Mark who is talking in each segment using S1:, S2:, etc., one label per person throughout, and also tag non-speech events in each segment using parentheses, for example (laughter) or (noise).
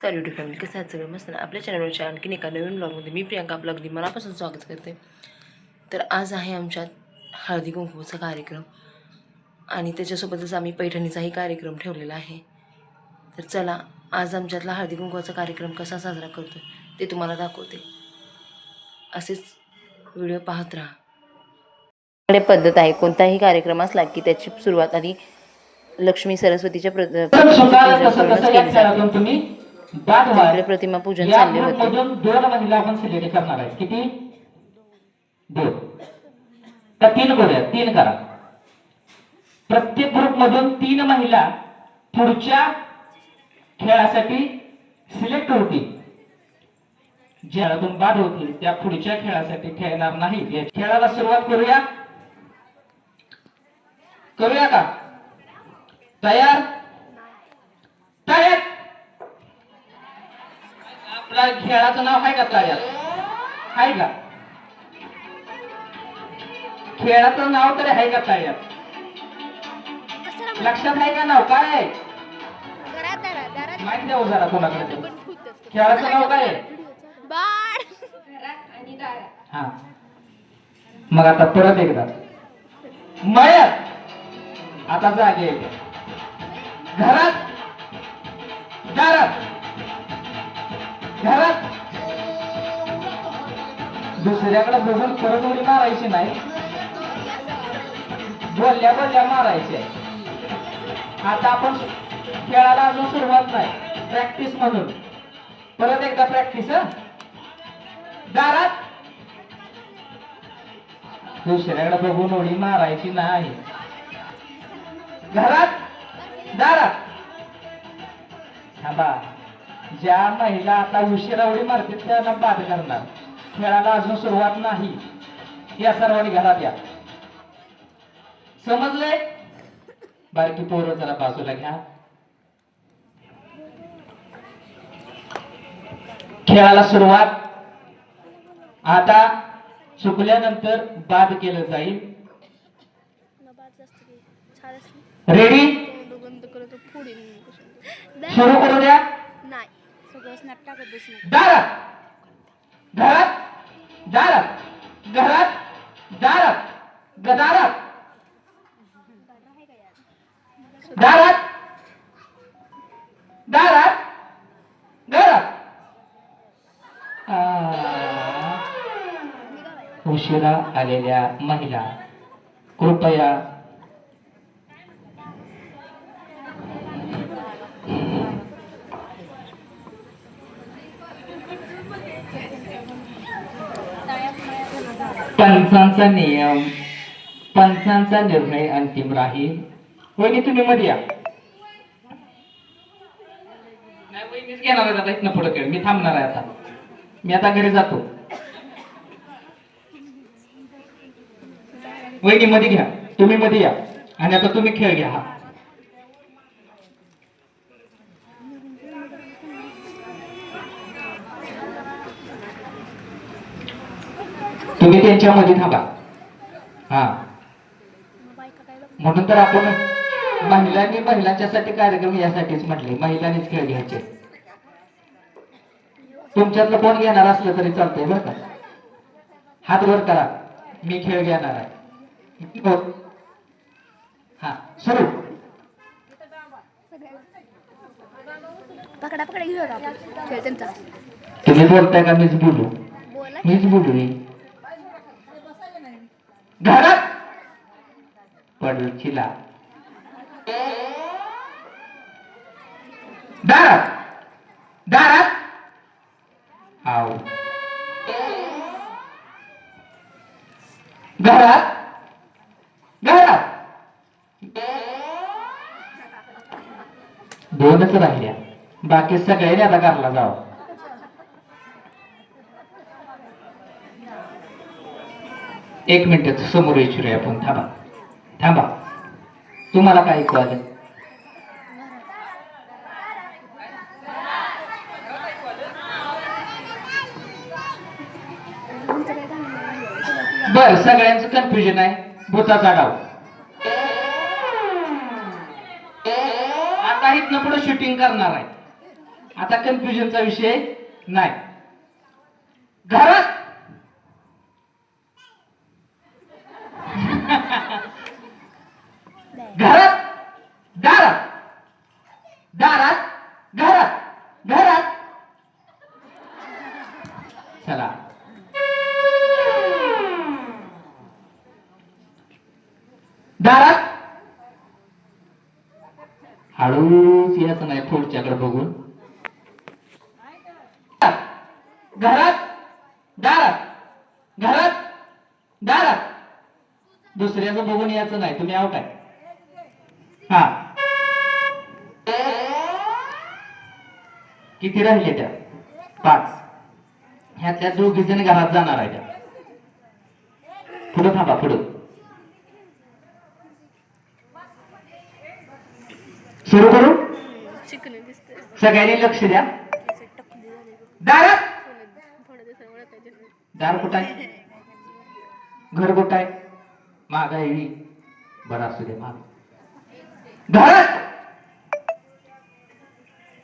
S1: तर YouTube family कसं आहे सगळं मस्त ना आपल्या चॅनलवरच्या आणखीन एका नवीन ब्लॉगमध्ये मी प्रियांका आपलं अगदी मनापासून स्वागत करते तर आज आहे आमच्यात हळदी कुंकूचा कार्यक्रम आणि त्याच्यासोबतच आम्ही पैठणीचाही कार्यक्रम ठेवलेला आहे तर चला आज आमच्यातला हळदी कुंकवाचा कार्यक्रम कसा साजरा करतो ते तुम्हाला दाखवते असेच व्हिडिओ पाहत राहा कडे पद्धत आहे कोणताही कार्यक्रम असला की त्याची सुरुवात आधी लक्ष्मी सरस्वतीच्या प्र तिकडे प्रतिमा पूजन चालले होते.
S2: दोन महिला आपण सिलेक्ट करणार आहे. किती? दोन. का तीन करूया. तीन करा. प्रत्येक ग्रुप मधून तीन महिला पुढच्या खेळासाठी सिलेक्ट होतील. ज्यातून बाद होतील त्या पुढच्या खेळासाठी खेळणार नाही खेळाला सुरुवात करूया. करूया का? तयार? तयार? आपल्या खेळाचं नाव आहे का तयार आहे का? खेळाचं नाव तरी आहे का तयार लक्षात आहे का नाव? काय? आहे माहिती द्या जरा कोणाकडे. खेळाचं नाव काय? हा. मग आता परत एकदा. मयत. आता जागे. घरात. दारात. घरात दुसऱ्याकडे बघून परत उडी मारायची नाही. बोलल्या बोलल्या मारायचे आता आपण खेळाला अजून सुरुवात नाही. प्रॅक्टिस म्हणून. परत एकदा प्रॅक्टिस दारात. दुसऱ्याकडे बघून उडी मारायची नाही. घरात. दारात. थांबा. ज्या महिला आता उशिरा उडी मारतील त्यांना बाद करणार. खेळाला अजून सुरुवात नाही. या सर्वांनी घरात या. समजले बारकी पोरं जरा बाजूला घ्या. खेळाला सुरुवात. आता चुकल्यानंतर बाद केलं जाईल. रेडी सुरू करू द्या
S3: नाही सगळं स्नॅप टाकत बसू नको.
S2: दारात घरात? दारात घरात? दारात गदारात दारात दारात घरात? उशिरा आलेल्या महिला कृपया पंचांचा नियम पंचांचा निर्णय अंतिम राहील. वहिनी तुम्ही मध्ये या. नाही वहिनीच घेणार आहे आता इथनं पुढे खेळ. मी थांबणार आहे आता. मी आता घरी जातो. वहिनी मध्ये घ्या. तुम्ही मध्ये या. आणि आता तुम्ही खेळ घ्या हा. तुम्ही त्यांच्यामध्ये थांबा. हा. म्हणून तर आपण महिलांनी महिलांच्यासाठी कार्यक्रम यासाठीच म्हटले. महिलांनीच खेळ घ्यायचे. तुमच्यातलं कोण घेणार असलं तरी चालतंय बरं का? हात वर करा. मी खेळ घेणार आहे. हो. हा सुरू.
S3: पकडा पकडा घेऊ
S2: तुम्ही बोलताय का मीच बोलू? मीच बोलू. घरात पडचिला दारात दारात आव घरात घरात दोनच राहिल्या. बाकी सगळ्यांनी आता घरला जावं. एक मिनिट समोर विचारूया आपण. थांबा. थांबा. तुम्हाला काय ऐकू आलं? बर सगळ्यांचं कन्फ्युजन आहे. भूताचा डाव. आता इथनं पुढे शूटिंग करणार आहे. आता कन्फ्युजनचा विषय नाही. घरात घरात दारात. दारात घरात घरात. चला. दारात. हळूच याच नाही पुढच्याकडे बघून. घरात दारात घरात दारात. दुसऱ्याचं बघून याचं नाही. तुम्ही आहे हा. किती राहिले त्या? पाच. ह्यातल्या दोघी जण घरात जाणार आहे त्या. पुढे थांबा पुढे. सुरू करू? सगळ्यांनी लक्ष द्या.
S3: ओळखायचे.
S2: दार कुठं आहे? घर कुठं आहे? माग आहे बरं असू दे माग. घरात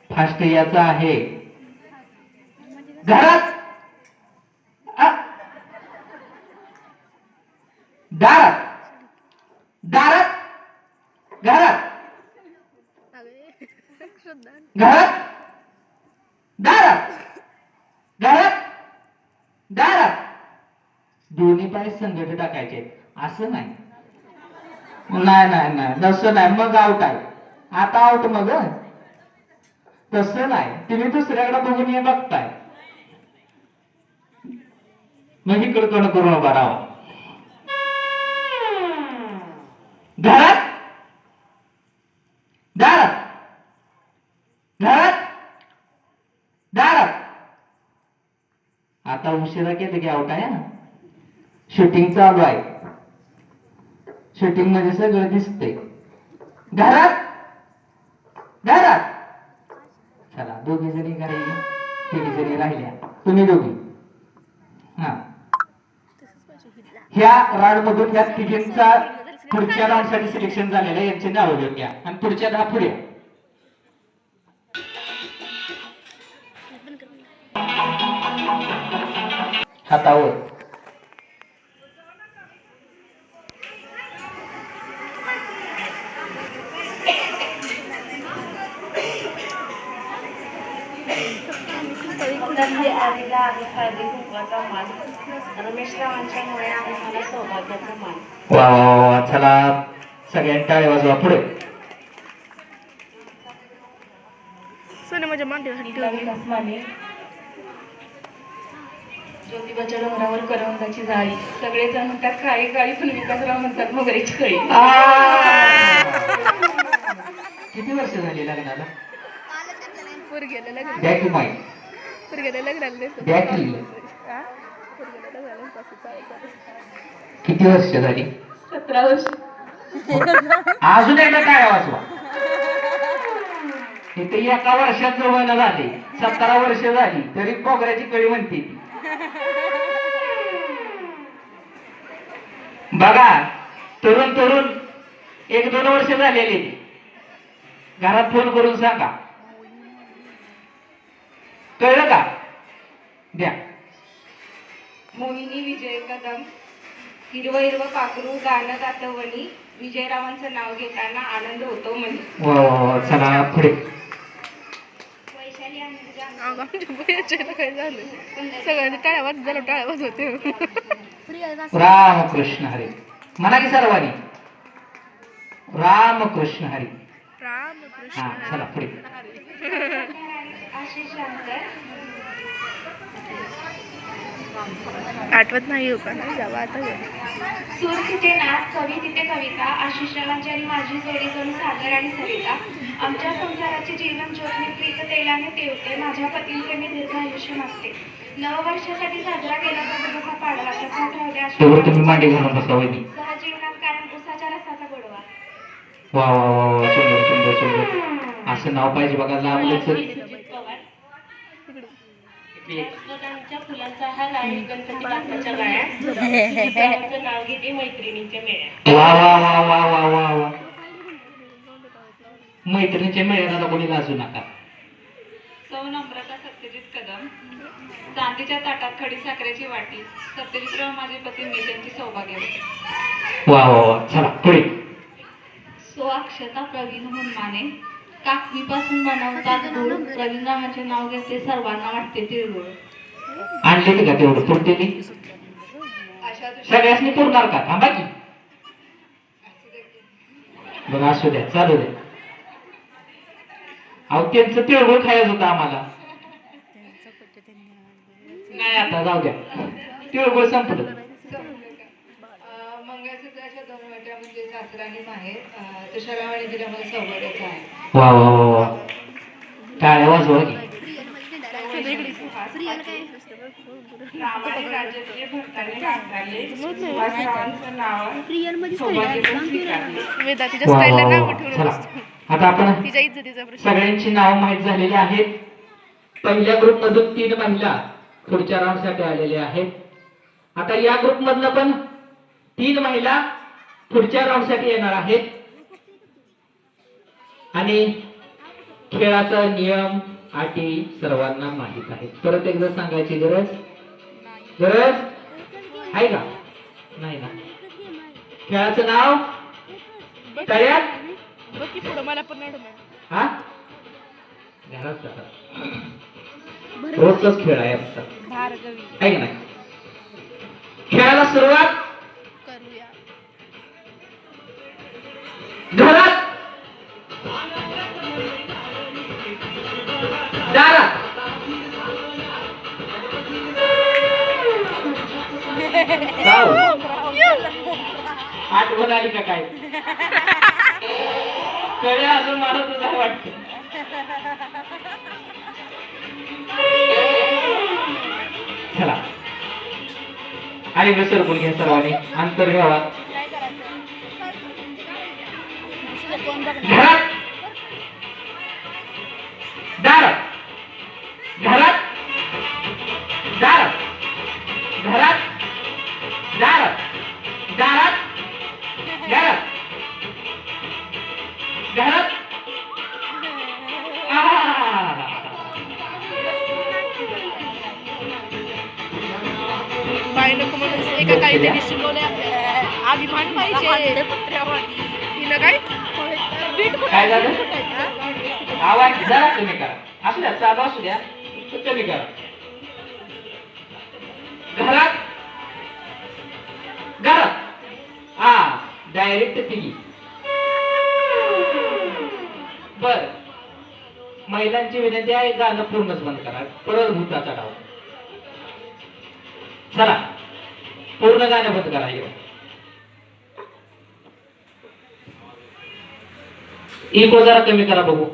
S2: फास्ट याचा आहे. घरात! दारात! दारात! घरात! घरात! दारात! घरात! दारात! दोन्ही पाय संघट टाकायचे. असं नाही. नाही नाही नाही. तसं नाही. मग आउट आहे. आता आउट मग? तसं नाही. तुम्ही दुसऱ्याकडे बघून हे बघताय. मग इकडं कोण करून उभा राहा घरात? दारात? घरात? दारात? आता उशिरा केलं की आउट आहे ना शूटिंग चालू आहे. शूटिंगमध्ये सगळं दिसतंय. घरात? घरात? चला दोघी जणी करायची तिघी जणी राहिल्या. तुम्ही दोघी. हा. ह्या राड मधून ह्या तिघींचा पुढच्या राऊंडसाठी सिलेक्शन झालेलं आहे. यांची नावं घेऊन घ्या आणि पुढच्या दहा पुढे. हातावर.
S4: संधी आलेला आहे हळदी कुंकवाचा मान रमेश रावांच्यामुळे आहे मला सौभाग्याचा मान
S2: वा वा वा वा. चला सगळ्यांनी टाळ्या वाजवा पुढे.
S3: सोने माझ्या मांडीवर ठेवली
S4: विकास माने ज्योतिबाच्या डोंगरावर करवंदाची जाळी. सगळेजण म्हणतात काळी काळी पण विकासराव म्हणतात मोगऱ्याची कळी.
S2: किती वर्ष झाली लग्नाला?
S3: पुर गेलं लग्न.
S2: द्या की माईक
S3: लग्नाला हा? असं चालू
S2: किती वर्ष झाली
S4: सतरा वर्ष
S2: अजून एकदा टाळ्या वाजवा इथे एका वर्षात जवळ झाले सतरा वर्ष झाली तरी कोगऱ्याची कळी म्हणते. बघा तरुण तरुण एक दोन वर्ष झालेले घरात फोन करून सांगा कळलं का? द्या.
S4: मोहिनी विजय कदम हिरवं हिरवं पाखरू गाणं गातवणी विजयरावांचं नाव घेताना आनंद होतो म्हणे.
S2: वा चला पुढे.
S4: वैशाली
S3: काय झालं? सगळ्यांनी टाळ्या वाजत झालं टाळ्या वाजवते
S2: रामकृष्ण हरी. म्हणा की सर्वांनी? रामकृष्ण हरी.
S3: रामकृष्ण
S2: हा चला पुढे.
S3: आठवत नाही हो का नाही जावा आता.
S4: सूर तिथे नाच कवी तिथे कविता आशिषरावांची आणि माझी जोडी करून सागर आणि सरिता आमच्या संसाराचे जीवन ज्योत मी प्रीत तेलाने तेवते माझ्या पतींचे मी दीर्घ आयुष्य मागते. नव वर्षासाठी साजरा केला जातो कसा पाडवा
S2: बसा वहिनी.
S4: सहजीवनात कारण उसाच्या रसाचा गोडवा.
S2: वा वा वा वा सुंदर सुंदर सुंदर. असं नाव पाहिजे बघा लाभलंच
S4: सुजित पवार वसंतांच्या फुलांचा हार आहे गणपती बाप्पाच्या गाड्या (laughs) नाव घेते मैत्रिणींच्या मेळ्या.
S2: वा वा वा वा वा वा वा. मैत्रिणीच्या मेळ्याला कोणी लाजू नका.
S4: सौ
S5: नम्रता सत्यजित कदम. चांदीच्या ताटात खडी साखरेची वाटी. सत्यजितराव माझे पती मी त्यांची सौभाग्यवती
S2: वा वा वा. चला पुढे.
S5: सो अक्षता प्रवीण हुनमाने काकवीपासून बनवतात गुळ. प्रवीण रामाचे नाव घेते सर्वांना वाटते तिळगुळ.
S2: आणले का तेवढं? पुरते
S5: दुष्ट
S2: सगळ्यांनी पुरणार का? थांबा की. बरं असू द्या चालू द्या. अहो त्यांचं तिळगुळ खायचं होतं आम्हाला. नाही आता जाऊ द्या. तिळगुळ संपलं.
S5: मंगळसूत्राच्या दोन वाट्या म्हणजे सासरा आणि माहेर. तुषारावाने दिल्या मला सौभाग्याचा आहे.
S2: वा वा वा वा टाळ्या वाजवा की आता आपण सगळ्यांची नावं माहीत झालेली आहेत. पहिल्या ग्रुप मधून तीन महिला पुढच्या राऊंडसाठी आलेल्या आहेत. आता या ग्रुप मधनं पण तीन महिला पुढच्या राऊंडसाठी येणार आहेत. आणि खेळाचा नियम अटी सर्वांना माहीत आहेत. परत एकदा सांगायची गरज? गरज? आहे का? नाही ना. खेळाचं नाव? तयार
S3: बघ की पुढं मला पण नाही माहीत.
S2: हा रोजचाच खेळ आहे आमचा. आहे की नाही? खेळाला सुरुवात?
S3: करूया.
S2: घरात? दारात. आठवण आली का काय? कडे अजून मला तुझा वाटत. चला. आणि विसरपून घ्या सर्वांनी. अंतर घ्यावा घरात घरात दारात. दारात. घरात. घरात. आह.
S3: बाई नको म्हणून एका काहीतरी आपल्याला. अभिमान पाहिजे. तिनं काय
S2: झालं? आवाज जरा कमी करा. द्या चालू असू द्या कमी करा. घरात डायरेक्ट तिघी बर. महिलांची विनंती आहे गाणं पूर्णच बंद करा. परत भूताचा डाव. चला. पूर्ण गाणं बंद करा येऊ इको जरा कमी करा बघू.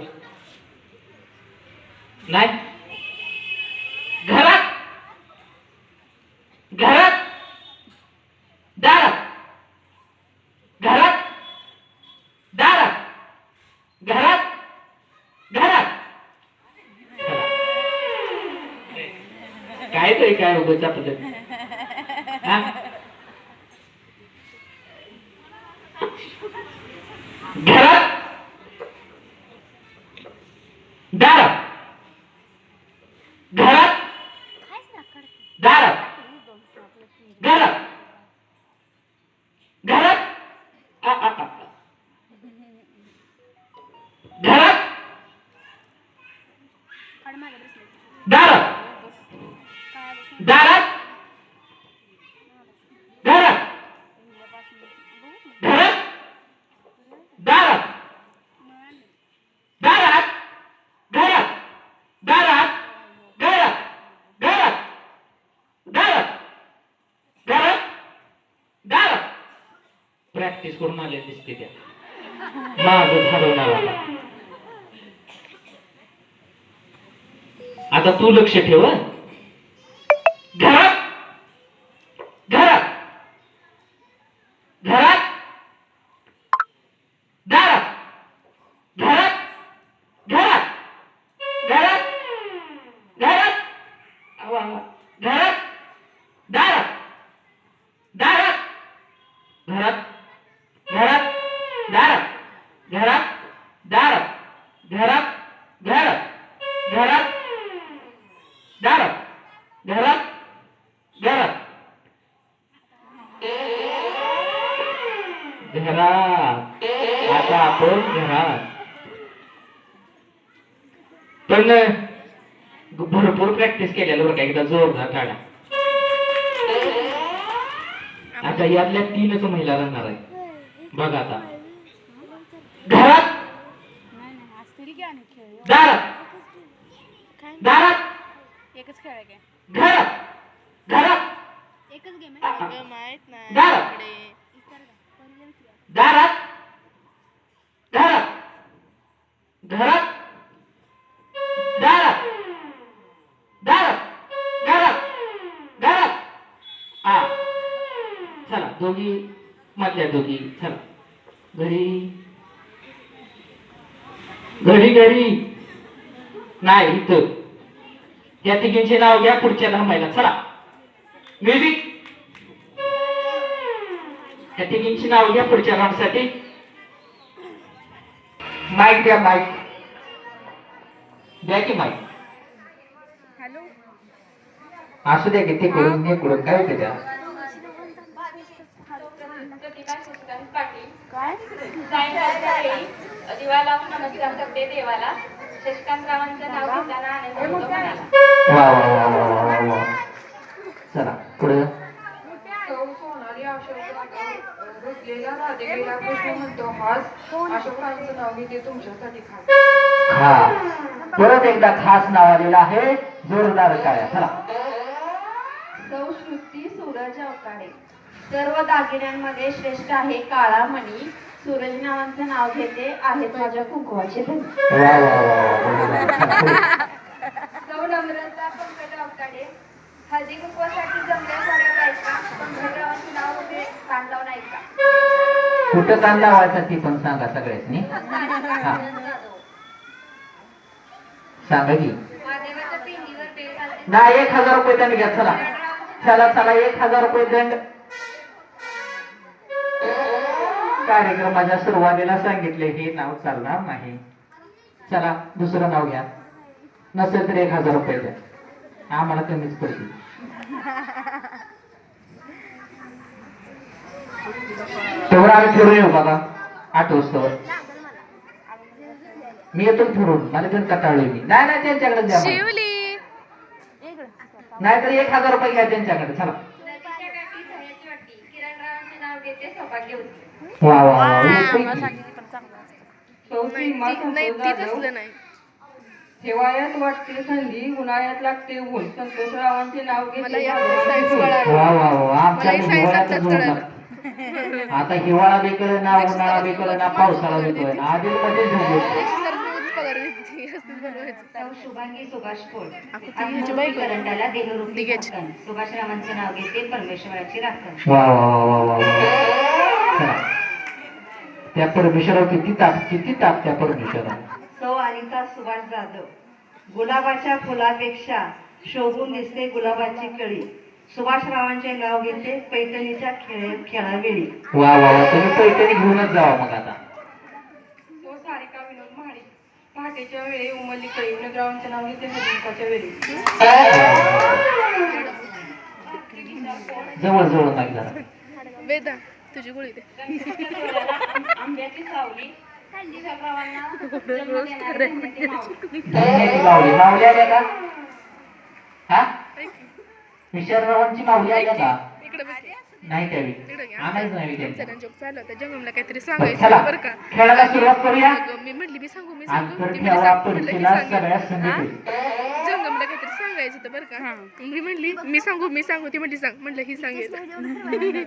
S2: नाही घरात घरात दारात घरात दारात घरात घरात काय तरी काय उगाच पद्धत हा? घरात दारात घरात दारात घरात घरात आ, आ, आ. घरात दारात दारात घरात घरात दारात दारात घरात दारात घरात घरात दारात घरात दारात प्रॅक्टिस करून आले दिसते त्या. माग हरवणार आता तू लक्ष ठेव हं. घरात घरात घरात दारात घरात घरात घरात घरात आवा, आवा. घरात दारात दारात घरात घरात दारात घरात दारात घरात घरात घरात दारात घरात घरात घरात आता आपण घरात पण भरपूर प्रॅक्टिस केलेलं बरं का एकदा जोरदार काढा आता यातल्या तीनच महिला राहणार आहे बघा आता. घरात. दारात. दारात.
S3: एकच खेळ आहे
S2: घरात. घरात.
S3: एकच गेम आहे माहीत नाही
S2: दारात. दारात. दारात घरात. दोघी मधल्या दोघी. चला. घरी. घरी घरी. नाही इथं. या तिघींचे नाव घ्या पुढच्या थांबायला चला. म्युझिक. त्या तिघींची नाव घ्या पुढच्या राऊंडसाठी माईक द्या माईक. द्या की माईक. असू द्या की ते करून हे करून काय होते त्या?
S4: सायंकाळच्या वेळी दिवा लावून नमस्कार करते देवाला. शशिकांतरावांचं नाव घेताना आनंद होतो मनाला.
S2: चला पुढे हा. परत एकदा खास नाव आलेलं आहे. जोरदार काय? चला.
S4: सौ श्रुती सूरज अवताडे. सर्व दागिन्यांमध्ये श्रेष्ठ आहे काळा मणी. सूरज नावांचं नाव घेते आहेत माझ्या कुंकुवाचे धनी
S2: वा वा वा वा बरोबर. चला, पुढे.
S4: सौ नम्रता पंकज अवताडे हळदी कुंकवासाठी जमल्या साड्या बायका पंकजरावांचे नाव होते कान लावून ऐका
S2: कुठं कान लावायचा ती पण सांगा सगळ्यांनी सांगा की. ना एक हजार रुपये दंड घ्या चला. चला चला एक हजार रुपये दंड. कार्यक्रमाच्या सुरुवातीला सांगितले हे नाव चालणार नाही. चला दुसरं नाव घ्या. नसेल तर एक हजार रुपये द्या. आम्हाला कमीच पडतील. तेवढं आम्ही फिरून येऊ बघा आठ वाजता मी येतो फिरून मला पण कटाळलोय मी. नाही नाही त्यांच्याकडे द्या नाहीतर एक हजार रुपये घ्या त्यांच्याकडे. चला
S4: नदीच्या काठी दह्याची वाटी
S2: वा वा वा.
S6: हिवाळ्यात वाटते थंडी उन्हाळ्यात लागते ऊन. संतोषरावांचे नाव
S3: मला
S6: घेते
S3: या
S6: भादरवडी
S3: सायन्स
S6: फुल.
S3: कळालं.
S2: वा वा वा. आमच्या
S3: मला एक science
S2: हिवाळ्यात
S3: आत्ताच
S2: जोडणार आता हिवाळा बी ना (laughs) उन्हाळा बी ना पावसाळा बी आधी मध्ये (laughs)
S7: शुभांगी सुभाष खोड
S3: आता ती ह्याची बायको. आहे.
S7: करंडाला देहरूपी
S3: दिग्याची.
S7: झाकण. सुभाष रावांचे नाव घेते परमेश्वराची राखण.
S2: वा वा वा वा वा वा. चला. त्या परमेश्वरावर किती ताप किती ताप त्या परमेश्वरा
S7: सौ अनिता सुभाष जाधव गुलाबाच्या फुलापेक्षा शोभून दिसते गुलाबाची कळी. सुभाष रावांचे नाव घेते पैठणीच्या खेळ खेळावेळी.
S2: वा वा वा तुम्ही पैठणी घेऊनच जावा मग आता.
S6: तो सारिका विनोद महाडिक पहाटेच्या वेळी उमरली कळी. विनोदरावांचे नाव घेते हरिंकाच्या वेळी.
S2: जवळ जवळ नाही जरा.
S3: वेदा. तुझी गोळी दे
S4: आंब्याची सावली
S2: हा विशालरावांची माऊली का नाही त्यावेळी. आणायच नाही
S3: जोक होता जंगमला काहीतरी सांगायचं बरं का
S2: खेळायला सुरुवात करूया
S3: मी म्हटली मी सांगू मी सांगू.
S2: सगळ्या
S3: काहीतरी सांगायचं होतं बरं का. मी म्हणली मी सांगू मी सांगू ती म्हणली सांग म्हणलं ही सांगायचं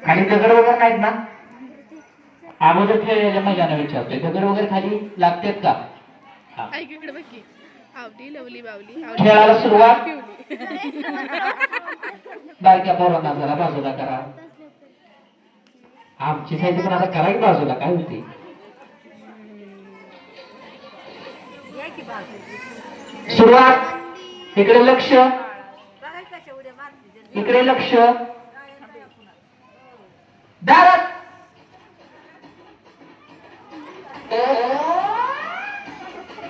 S2: खाली दगड वगैरे नाहीत ना? अगोदर खेळलेल्या मैदाना विचारतोय. दगड वगैरे खाली लागतात का.
S3: ऐक इकडे बघ की. आवडी लवली बावली
S2: सुरुवात? बारक्या पोरांना जरा बाजूला करा. आमची साईड पण आता करा की बाजूला काय होते? सुरुवात. इकडे लक्ष. इकडे लक्ष. दारात.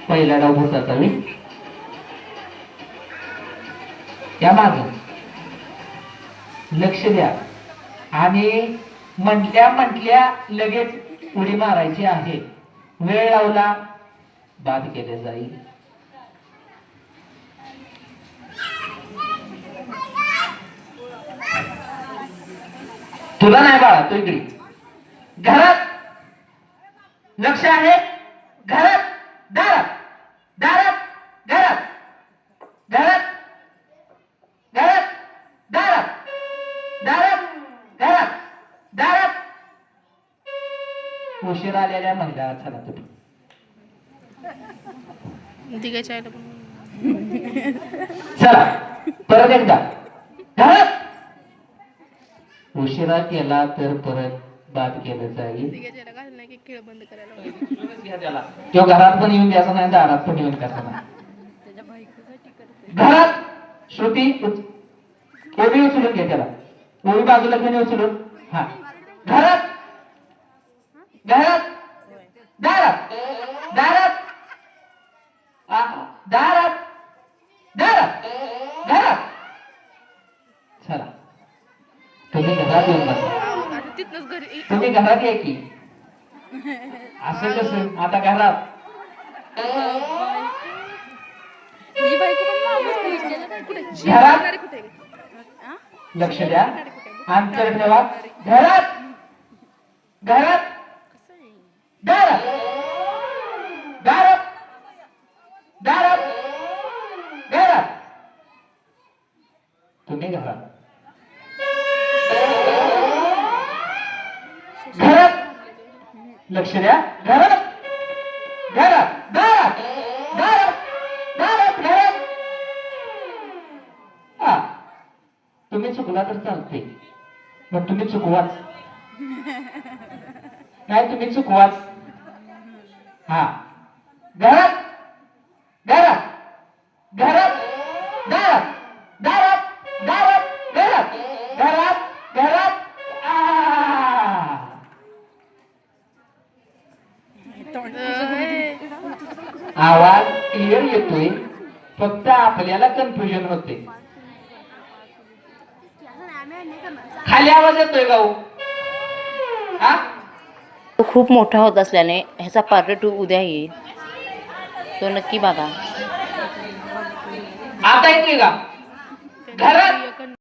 S2: पहिला डाव भूताचा मी. या मागे. लक्ष द्या. आणि म्हटल्या म्हटल्या लगेच उडी मारायची आहे. वेळ लावला. बाद केले जाईल. तुला नाही बाळा तू इकडे. घरात लक्ष आहे घरात दारात दारात घरात. घरात घरात दारात. दारात घरात दारात. उशीर आलेल्या महिला चला तुम्ही. चला परत एकदा. घरात उशिरा केला तर परत बाद केलं जाईल. किंवा घरात पण येऊन द्यायचं नाही दारात पण येऊन द्यायचं नाही. घरात! श्रुती ओवी उचलून घे त्याला. ओवी बाजूला घेऊन उचलून? हा. घरात! घरात! दारात! दारात! दारात! दारात! घरात चला तुम्ही घरात येऊन बसा. तुम्ही घरात या की. असं कसं? आता घरात. घरात? लक्ष द्या. अंतर ठेवा. घरात. घरात. दारात दारात दारात घरात. तुम्ही घरात. घरात. लक्ष द्या. घरात. घरात. दारात दारात दारात घरात. हा. तुम्ही चुकला तर चालते मग तुम्ही चुकवाच. नाही तुम्ही चुकवाच. हा. घरात. घरात. घरात. घरात दारात दारात घरात घरात घरात आ. आवाज क्लिअर येतोय फक्त आपल्याला कन्फ्युजन होते खाली आवाज येतोय का हो? हा?
S1: तो खूप मोठा होत असल्याने ह्याचा पार्ट टू उद्या येईल. तो नक्की बघा.
S2: आता येतोय का? घरात